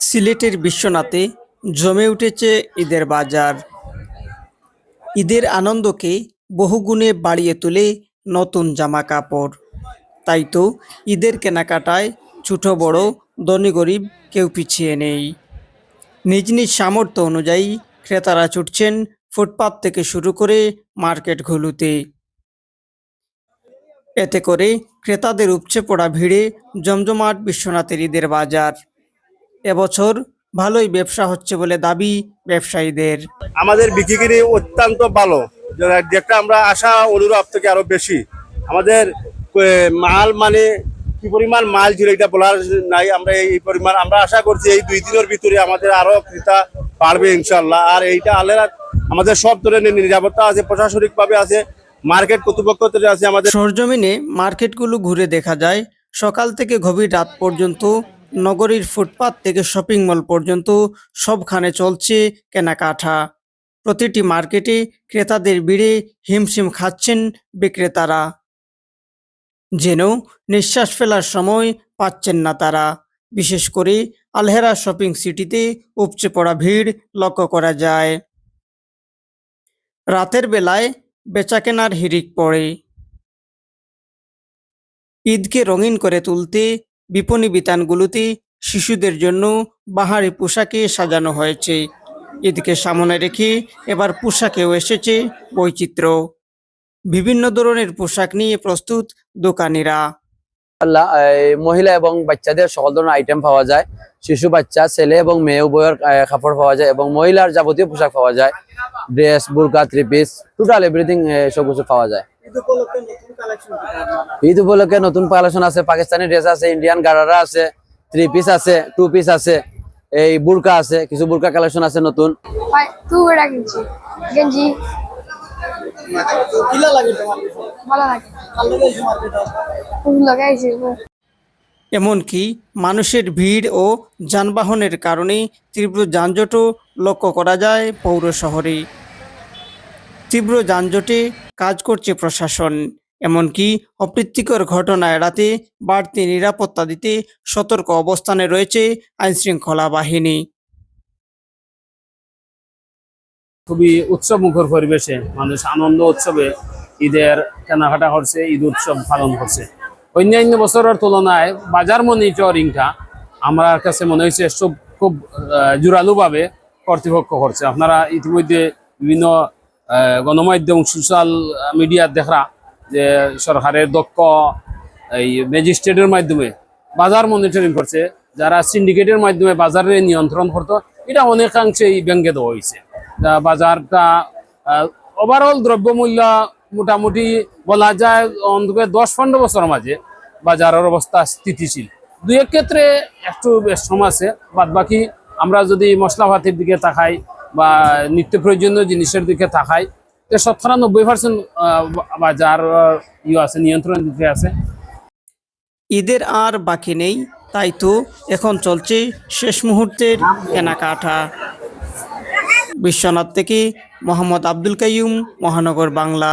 সিলেটের বিশ্বনাথে জমে উঠেছে ঈদের বাজার। ঈদের আনন্দকে বহুগুণে বাড়িয়ে তোলে নতুন জামা কাপড় তাই তো ঈদের কেনাকাটায় ছোট, বড়, ধনী, গরিব কেউ পিছিয়ে নেই। নিজ নিজ সামর্থ্য অনুযায়ী ক্রেতারা ছুটছেন ফুটপাত থেকে শুরু করে মার্কেটগুলোতে এতে করে ক্রেতাদের উপচে পড়া ভিড়ে জমজমাট বিশ্বনাথের ঈদের বাজার। এবছর ভালোই ব্যবসা হচ্ছে বলে দাবি ব্যবসায়ীদের। আমাদের বিক্রি অত্যন্ত ভালো। যেটা আমরা আশা অনুরূপ থেকে আরও বেশি। আমাদের মাল মানে কি পরিমাণ মাল ছিল এটা বলার নাই। আমরা এই পরিমাণ আমরা আশা করছি এই দুই দিনের ভিতরে আমাদের আরও ক্রেতা বাড়বে ইনশাল্লাহ আর এইটা আল্লাহ আমাদের সব ধরনের নিরাপত্তা আছে প্রশাসনিক ভাবে আছে মার্কেট কর্তৃপক্ষ থেকে আছে আমাদের সরজমিনে মার্কেটগুলো ঘুরে দেখা যায়। সকাল থেকে গভীর রাত পর্যন্ত নগরীর ফুটপাত থেকে শপিং মল পর্যন্ত সবখানে চলছে কেনাকাটা। প্রতিটি মার্কেটে ক্রেতাদের ভিড়ে হিমশিম খাচ্ছেন বিক্রেতারা। যেন নিঃশ্বাস ফেলার সময় পাচ্ছেন না তারা। বিশেষ করে আলহেরা শপিং সিটিতে উপচে পড়া ভিড় লক্ষ্য করা যায়। রাতের বেলায় বেচাকেনার হিড়িক পড়ে। ঈদকে রঙিন করে তুলতে বিপণী বিতানগুলোতে শিশুদের জন্য বাহারি পোশাকে সাজানো হয়েছে। এদিকে সামনে রেখে এবার পোশাকেও এসেছে বৈচিত্র্য। বিভিন্ন ধরনের পোশাক নিয়ে প্রস্তুত দোকানিরা। মহিলা এবং বাচ্চাদের সকল ধরনের আইটেম পাওয়া যায়। শিশু, বাচ্চা, ছেলে এবং মেয়ে, উভয়ের কাপড় পাওয়া যায় এবং মহিলার যাবতীয় পোশাক পাওয়া যায়। ড্রেস, বুরকা, থ্রি পিস টোটাল এভরিথিং সব কিছু পাওয়া যায়। ঈদ উপলক্ষে নতুন কালেকশন আছে পাকিস্তানি ড্রেস আছে ইন্ডিয়ান গারারা আছে থ্রি পিস আছে টু পিস আছে এই বুরকা আছে কিছু বুরকা কালেকশন আছে নতুন। এমনকি মানুষের ভিড় ও যানবাহনের কারণে তীব্র যানজটও লক্ষ্য করা যায় পৌর শহরে। তীব্র যানজটে কাজ করছে প্রশাসন। এমনকি অপ্রীতিকর ঘটনা এড়াতে বাড়তি নিরাপত্তা দিতে সতর্ক অবস্থানে রয়েছে আইনশৃঙ্খলা বাহিনী। খুবই উৎসব মুখর পরিবেশে মানুষ আনন্দ উৎসবে ঈদের কেনাকাটা করছে, ঈদ উৎসব পালন করছে। অন্যান্য বছরের তুলনায় বাজার মনিটরিংটা আমার কাছে মনে হয়েছে সব খুব জোরালোভাবে কর্তৃপক্ষ করছে। আপনারা ইতিমধ্যে বিভিন্ন গণমাধ্যম সোশ্যাল মিডিয়ার দেখা যে সরকারের দক্ষ এই ম্যাজিস্ট্রেটের মাধ্যমে বাজার মনিটরিং করছে, যারা সিন্ডিকেটের মাধ্যমে বাজারে নিয়ন্ত্রণ করতো, এটা অনেকাংশেই ব্যঙ্গে দেওয়া হয়েছে। বাজারটা ওভারঅল দ্রব্যমূল্য মোটামুটি বলা যায় অন্তত দশ পনেরো বছর মাঝে বাজারের অবস্থা স্থিতিশীল। দুই এক ক্ষেত্রে একটু বেশ আছে বাদ বাকি আমরা যদি মশলাপাতির দিকে তাকাই বা নিত্য প্রয়োজনীয় জিনিসের দিকে তাকাই তো শতকরা নব্বই পার্সেন্ট বাজার ইয়ে আছে, নিয়ন্ত্রণ দিকে আছে। ঈদের আর বাকি নেই, তাই তো এখন চলছে শেষ মুহূর্তের কেনাকাটা। বিশ্বনাথ থেকে মোহাম্মদ আব্দুল কাইম মহানগর বাংলা।